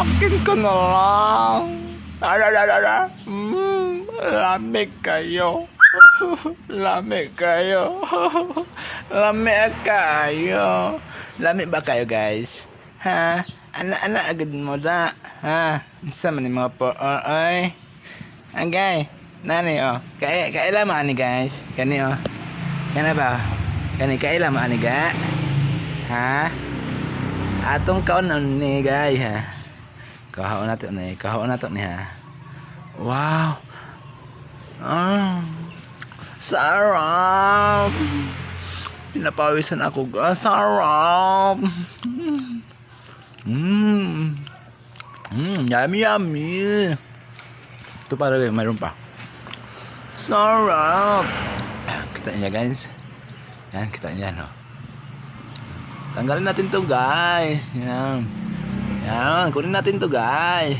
Akin ka na lang. Arararara. Mm, lamig kayo. lamig kayo. lamig kayo. Lamig ba kayo guys? Ha? Ana-ana agad mo da. Ha? Isa man yung mga po. Oh, oy. Agay. Nani oh. Kaya kaila mo ani guys. Kani oh. Kana ba? Kani kaila mo ani ga? Ha? Atong kaon ni guys ha. Kahaon natin ni, kahaon natin ni ha. Wow. Ah. Sarap. Pinapawisan ako. Ah, sarap. Mmm. Mmm, yummy yummy. Ito para mayroon pa. Sarap. Kita niya guys. Yan, kita niya no. Tanggalin natin to guys. Yan. Yan, kunin natin to guys.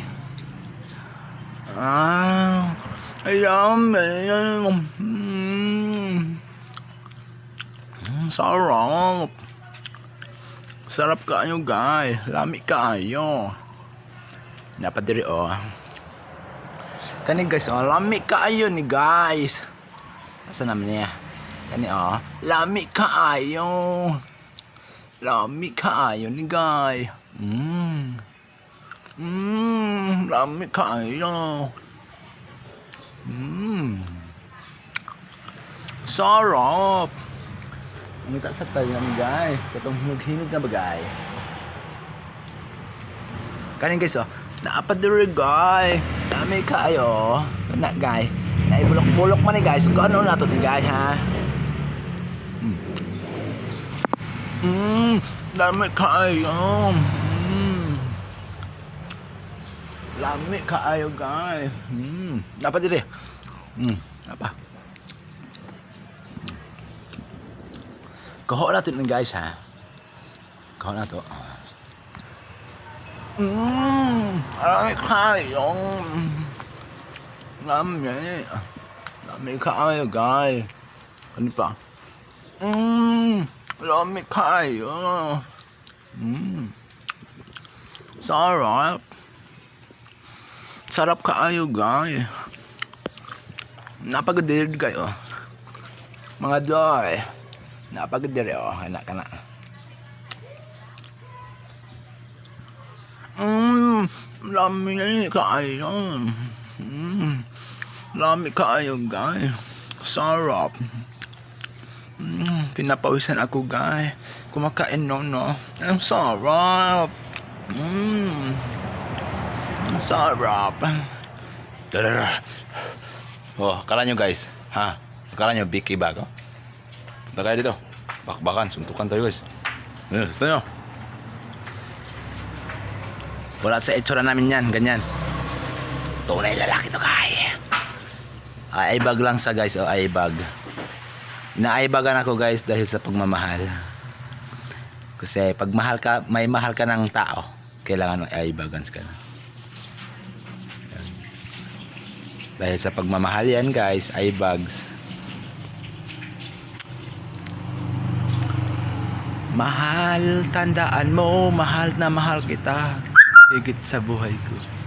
Ah, ayam, ayam. Mm. Mm, sarap. Sarap kayo guys. Lami kayo. Napadiri oh. Kani guys, oh, lami kayo ni guys. Asa naman niya? Kani oh, lami kayo. Lami kayo ni guys. Mmm. Mmm, lami kayo. Mmm. Sarap. Ang ita sa tayo namin guys. Katong hinog-hinog na bagay. Kanin guys oh. Naapadiri guys. Lami kayo. Na guys. Naibulok-bulok man ni guys. Kung ano na to ni guys ha. Mmm. Mmm. Lami kayo. Lami kayo guys. Mmm. Dapat diri. Mmm. Apa? Kaho natin ng guys ha. Kaho na to. Mmm. Lami kayo. Lami. Lami kayo guys. Ano pa? Mmm. Lami kayo. Mmm. Sarap. Sarap kaayo, guys. Napagadir kayo. Mga doy. Napagadir, oh. Anak ka na. Mmm. Lami kayo. Mmm. Lami kayo, guys. Sarap. Mm, pinapawisan ako, guys. Kumakain no, no. Ang sarap. Mmm. Sarap. Darara. Oh, akala nyo guys. Ha? Akala nyo Vicky ba ako? Punta kayo dito. Bakbakan, suntukan tayo guys. Ayun, gusto nyo? Wala sa itsura namin yan, ganyan. Tunay lalaki to kay. Aibag lang sa guys, oh, aibag. Inaaibagan ako guys dahil sa pagmamahal. Kasi pag mahal ka, may mahal ka ng tao, kailangan maibagan ka na. Yan. Dahil sa pagmamahal yan guys, eyebags. Mahal, tandaan mo, mahal na mahal kita. Higit sa buhay ko.